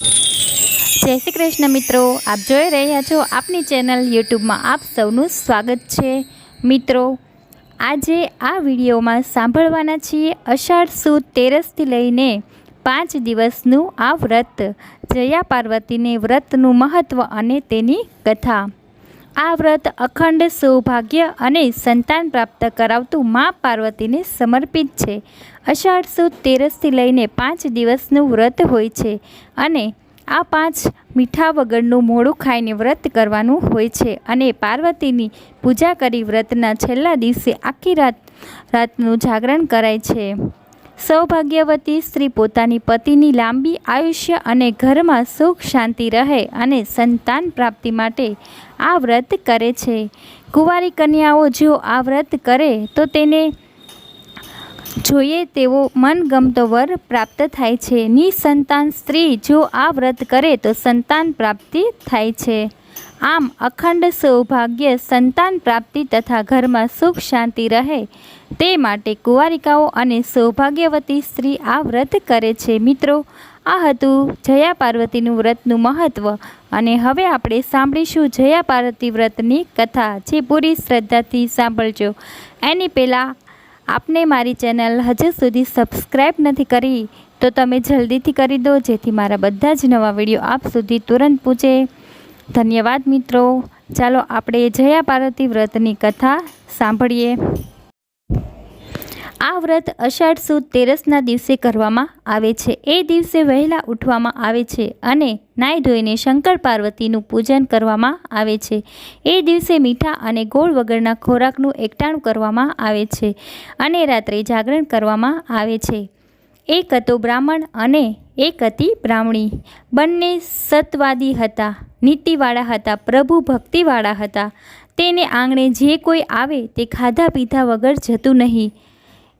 જય શ્રી કૃષ્ણ મિત્રો, આપ જોઈ રહ્યા છો આપની ચેનલ યુટ્યુબમાં આપ સૌનું સ્વાગત છે. મિત્રો, આજે આ વિડીયોમાં સાંભળવાના છીએ અષાઢ સુદ તેરસથી લઈને પાંચ દિવસનું આ વ્રત. જયા પાર્વતીને વ્રતનું મહત્ત્વ અને તેની કથા. આ વ્રત અખંડ સૌભાગ્ય અને સંતાન પ્રાપ્ત કરાવતું મા પાર્વતીને સમર્પિત છે. અષાઢ સુદ તેરસથી લઈને પાંચ દિવસનું વ્રત હોય છે અને આ પાંચ મીઠા વગરનું મોડું ખાઈને વ્રત કરવાનું હોય છે અને પાર્વતીની પૂજા કરી વ્રતના છેલ્લા દિવસે આખી રાત રાતનું જાગરણ કરાય છે. સૌભાગ્યવતી સ્ત્રી પોતાની પતિની લાંબી આયુષ્ય અને ઘરમાં સુખ, શાંતિ રહે અને સંતાન પ્રાપ્તિ માટે આ વ્રત કરે છે. કુંવારી કન્યાઓ જો આ વ્રત કરે, તો તેને જોઈએ તેવો મનગમતો વર પ્રાપ્ત થાય છે. નિસંતાન સ્ત્રી જો આ વ્રત કરે, તો સંતાન પ્રાપ્તિ થાય છે. આમ અખંડ સૌભાગ્ય સંતાન પ્રાપ્તિ તથા ઘરમાં સુખ શાંતિ રહે તે માટે કુંવારિકાઓ અને સૌભાગ્યવતી સ્ત્રી આ વ્રત કરે છે. મિત્રો, આ હતું જયા પાર્વતીનું વ્રતનું મહત્ત્વ અને હવે આપણે સાંભળીશું જયા પાર્વતી વ્રતની કથા જે પૂરી શ્રદ્ધાથી સાંભળજો. એની પહેલાં આપને મારી ચેનલ હજુ સુધી સબસ્ક્રાઈબ નથી કરી તો તમે જલ્દીથી કરી દો જેથી મારા બધા જ નવા વીડિયો આપ સુધી તુરંત પૂછે. ધન્યવાદ મિત્રો. ચાલો આપણે જયા પાર્વતી વ્રતની કથા સાંભળીએ. આ વ્રત અષાઢ સુદ તેરસના દિવસે કરવામાં આવે છે. એ દિવસે વહેલા ઉઠવામાં આવે છે અને નાહી ધોઈને શંકર પાર્વતીનું પૂજન કરવામાં આવે છે. એ દિવસે મીઠા અને ગોળ વગરના ખોરાકનું એકટાણું કરવામાં આવે છે અને રાત્રે જાગરણ કરવામાં આવે છે. એક હતો બ્રાહ્મણ અને એક હતી બ્રાહ્મણી. બંને સત્વાદી હતા, નીતિવાળા હતા, પ્રભુ ભક્તિવાળા હતા. તેને આંગણે જે કોઈ આવે તે ખાધા પીધા વગર જતું નહીં.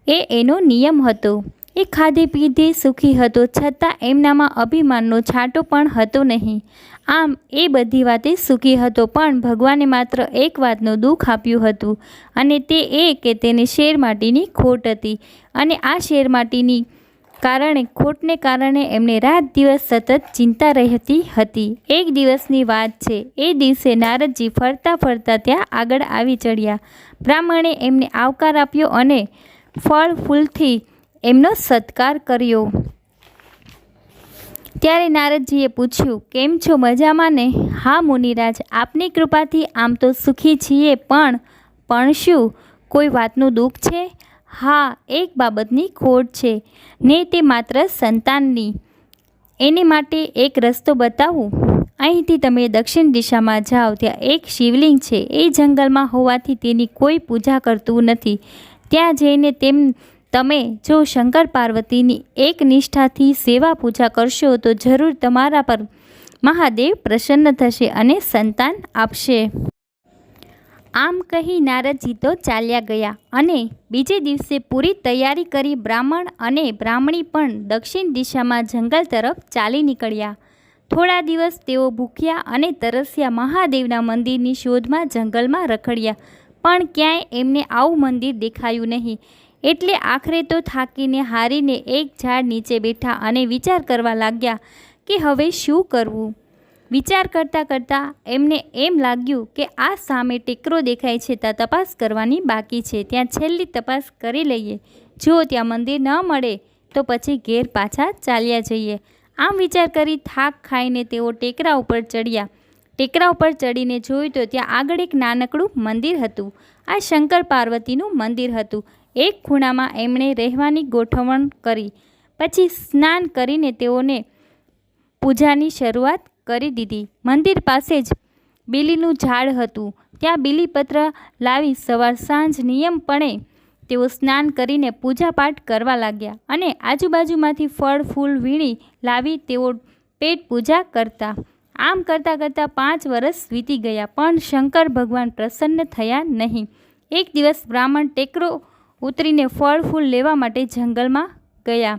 એ એનો નિયમ હતો. એ ખાધે પીધે સુખી હતો, છતાં એમનામાં અભિમાનનો છાંટો પણ હતો નહીં. આમ એ બધી વાતે સુખી હતો, પણ ભગવાને માત્ર એક વાતનું દુઃખ આપ્યું હતું, અને તે એ કે તેને શેર માટીની ખોટ હતી. અને આ શેર માટીની કારણે ખોટને કારણે એમને રાત દિવસ સતત ચિંતા રહેતી હતી. એક દિવસની વાત છે, એ દિવસે નારદજી ફરતા ફરતા ત્યાં આગળ આવી ચડ્યા. બ્રાહ્મણે એમને આવકાર આપ્યો અને ફળ ફૂલથી એમનો સત્કાર કર્યો. ત્યારે નારદજીએ પૂછ્યું, કેમ છો મજામાં ને? હા, મુનિરાજ, આપની કૃપાથી આમ તો સુખી છીએ, પણ પણ શું? કોઈ વાતનું દુઃખ છે? હા, એક બાબતની ખોટ છે. ને તે માત્ર સંતાનની. એને માટે એક રસ્તો બતાવું. અહીંથી તમે દક્ષિણ દિશામાં જાઓ, ત્યાં એક શિવલિંગ છે. એ જંગલમાં હોવાથી તેની કોઈ પૂજા કરતું નથી. ત્યાં જઈને તેમ, તમે જો શંકર પાર્વતીની એક નિષ્ઠાથી સેવા પૂજા કરશો, તો જરૂર તમારા પર મહાદેવ પ્રસન્ન થશે અને સંતાન આપશે. આમ કહી નારદજી તો ચાલ્યા ગયા અને બીજે દિવસે પૂરી તૈયારી કરી બ્રાહ્મણ અને બ્રાહ્મણી પણ દક્ષિણ દિશામાં જંગલ તરફ ચાલી નીકળ્યા. થોડા દિવસ તેઓ ભૂખ્યા અને તરસ્યા મહાદેવના મંદિરની શોધમાં જંગલમાં રખડ્યા, પણ ક્યાંય એમને આવું મંદિર દેખાયું નહીં. એટલે આખરે તો થાકીને હારીને એક ઝાડ નીચે બેઠા અને વિચાર કરવા લાગ્યા કે હવે શું કરવું? વિચાર કરતાં કરતાં એમને એમ લાગ્યું કે આ સામે ટેકરો દેખાય છે ત્યાં તપાસ કરવાની બાકી છે. ત્યાં છેલ્લી તપાસ કરી લઈએ. જો ત્યાં મંદિર ન મળે, તો પછી ઘેર પાછા ચાલ્યા જઈએ. આમ વિચાર કરી થાક ખાઈને તેઓ ટેકરા ઉપર ચડ્યા. ટેકરા ઉપર ચડીને જોયું તો ત્યાં આગળ એક નાનકડું મંદિર હતું. આ શંકર પાર્વતીનું મંદિર હતું. એક ખૂણામાં એમણે રહેવાની ગોઠવણ કરી. પછી સ્નાન કરીને તેઓને પૂજાની શરૂઆત કરી દીધી. મંદિર પાસે જ બીલીનું ઝાડ હતું. ત્યાં બીલીપત્ર લાવી સવાર સાંજ નિયમપણે તેઓ સ્નાન કરીને પૂજાપાઠ કરવા લાગ્યા અને આજુબાજુમાંથી ફળ, ફૂલ વીણી લાવી તેઓ પેટ પૂજા કરતા. આમ કરતાં કરતાં પાંચ વર્ષ વીતી ગયા, પણ શંકર ભગવાન પ્રસન્ન થયા નહીં. એક દિવસ બ્રાહ્મણ ટેકરો ઉતરીને ફળ, ફૂલ લેવા માટે જંગલમાં ગયા.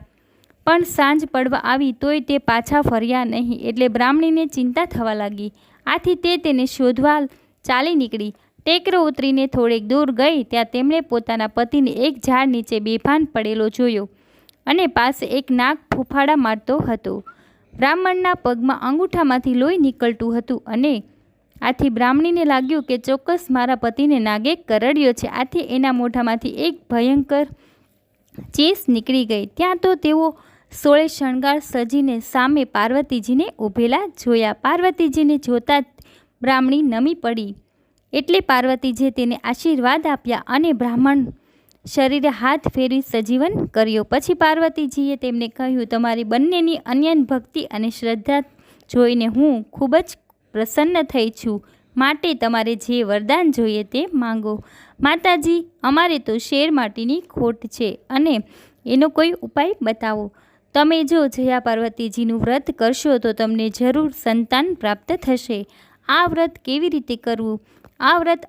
પણ સાંજ પડવા આવી તોય તે પાછા ફર્યા નહીં એટલે બ્રાહ્મણીને ચિંતા થવા લાગી. આથી તે તેને શોધવા ચાલી નીકળી. ટેકરો ઉતરીને થોડેક દૂર ગઈ ત્યાં તેમણે પોતાના પતિને એક ઝાડ નીચે બેભાન પડેલો જોયો અને પાસે એક નાગ ફૂફાડા મારતો હતો. બ્રાહ્મણના પગમાં અંગૂઠામાંથી લોહી નીકળતું હતું અને આથી બ્રાહ્મણીને લાગ્યું કે ચોક્કસ મારા પતિને નાગે કરડ્યો છે. આથી એના મોઢામાંથી એક ભયંકર ચીસ નીકળી ગઈ. ત્યાં તો તેઓ સોળે શણગાર સજીને સામે પાર્વતીજીને ઊભેલા જોયા. પાર્વતીજીને જોતાં બ્રાહ્મણી નમી પડી. એટલે પાર્વતીજીએ તેને આશીર્વાદ આપ્યા અને બ્રાહ્મણ શરીરે હાથ ફેરી સજીવન કર્યો. પછી પાર્વતીજીએ તેમને કહ્યું, તમારી બંનેની અન્યન ભક્તિ અને શ્રદ્ધા જોઈને હું ખૂબ જ પ્રસન્ન થઈ છું. માટે તમારે જે વરદાન જોઈએ તે માંગો. માતાજી, અમારે તો શેર માટીની ખોટ છે અને એનો કોઈ ઉપાય બતાવો. તમે જો જયા પાર્વતીજીનું વ્રત કરશો તો તમને જરૂર સંતાન પ્રાપ્ત થશે. આ વ્રત કેવી રીતે કરવું? આ વ્રત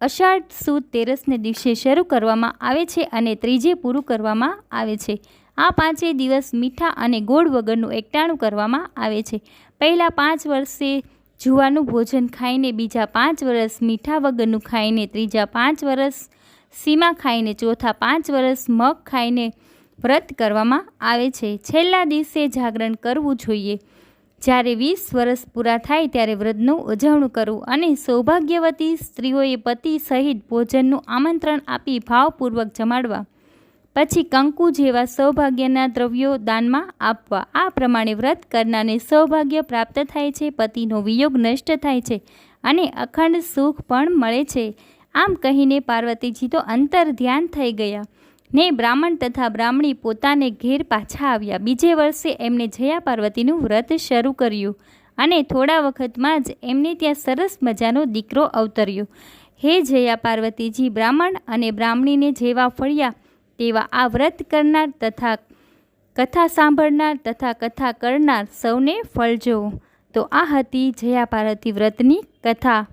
અષાઢ સુદ તેરસને દિવસે શરૂ કરવામાં આવે છે અને ત્રીજે પૂરું કરવામાં આવે છે. આ પાંચેય દિવસ મીઠા અને ગોળ વગરનું એકટાણું કરવામાં આવે છે. પહેલાં પાંચ વર્ષે જુવાનું ભોજન ખાઈને બીજા પાંચ વર્ષ મીઠા વગરનું ખાઈને ત્રીજા પાંચ વર્ષ, સીમા ખાઈને ચોથા પાંચ વર્ષ, મગ ખાઈને વ્રત કરવામાં આવે છે. છેલ્લા દિવસે જાગરણ કરવું જોઈએ. જ્યારે વીસ વર્ષ પૂરા થાય ત્યારે વ્રતનું ઉજવણું કરવું અને સૌભાગ્યવતી સ્ત્રીઓએ પતિ સહિત ભોજનનું આમંત્રણ આપી ભાવપૂર્વક જમાડવા. પછી કંકુ જેવા સૌભાગ્યના દ્રવ્યો દાનમાં આપવા. આ પ્રમાણે વ્રત કરનારને સૌભાગ્ય પ્રાપ્ત થાય છે, પતિનો વિયોગ નષ્ટ થાય છે અને અખંડ સુખ પણ મળે છે. આમ કહીને પાર્વતીજી તો અંતર ધ્યાન થઈ ગયા. ને બ્રાહ્મણ તથા બ્રાહ્મણી પોતાને ઘેર પાછા આવ્યા. બીજે વર્ષે એમણે જયા પાર્વતીનું વ્રત શરૂ કર્યું અને થોડા વખતમાં જ એમને ત્યાં સરસ મજાનો દીકરો અવતર્યો. હે જયા પાર્વતીજી, બ્રાહ્મણ અને બ્રાહ્મણીને જેવા ફળ્યા તેવા આ વ્રત કરનાર તથા કથા સાંભળનાર તથા કથા કરનાર સૌને ફળજો તો આ હતી જયા પાર્વતી વ્રતની કથા.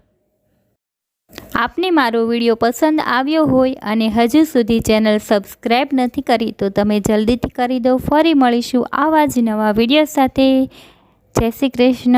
આપને મારો વીડિયો પસંદ આવ્યો હોય અને હજુ સુધી ચેનલ સબસ્ક્રાઈબ નથી કરી, તો તમે જલ્દીથી કરી દો. ફરી મળીશું આવા જ નવા વીડિયો સાથે. જય શ્રી કૃષ્ણ.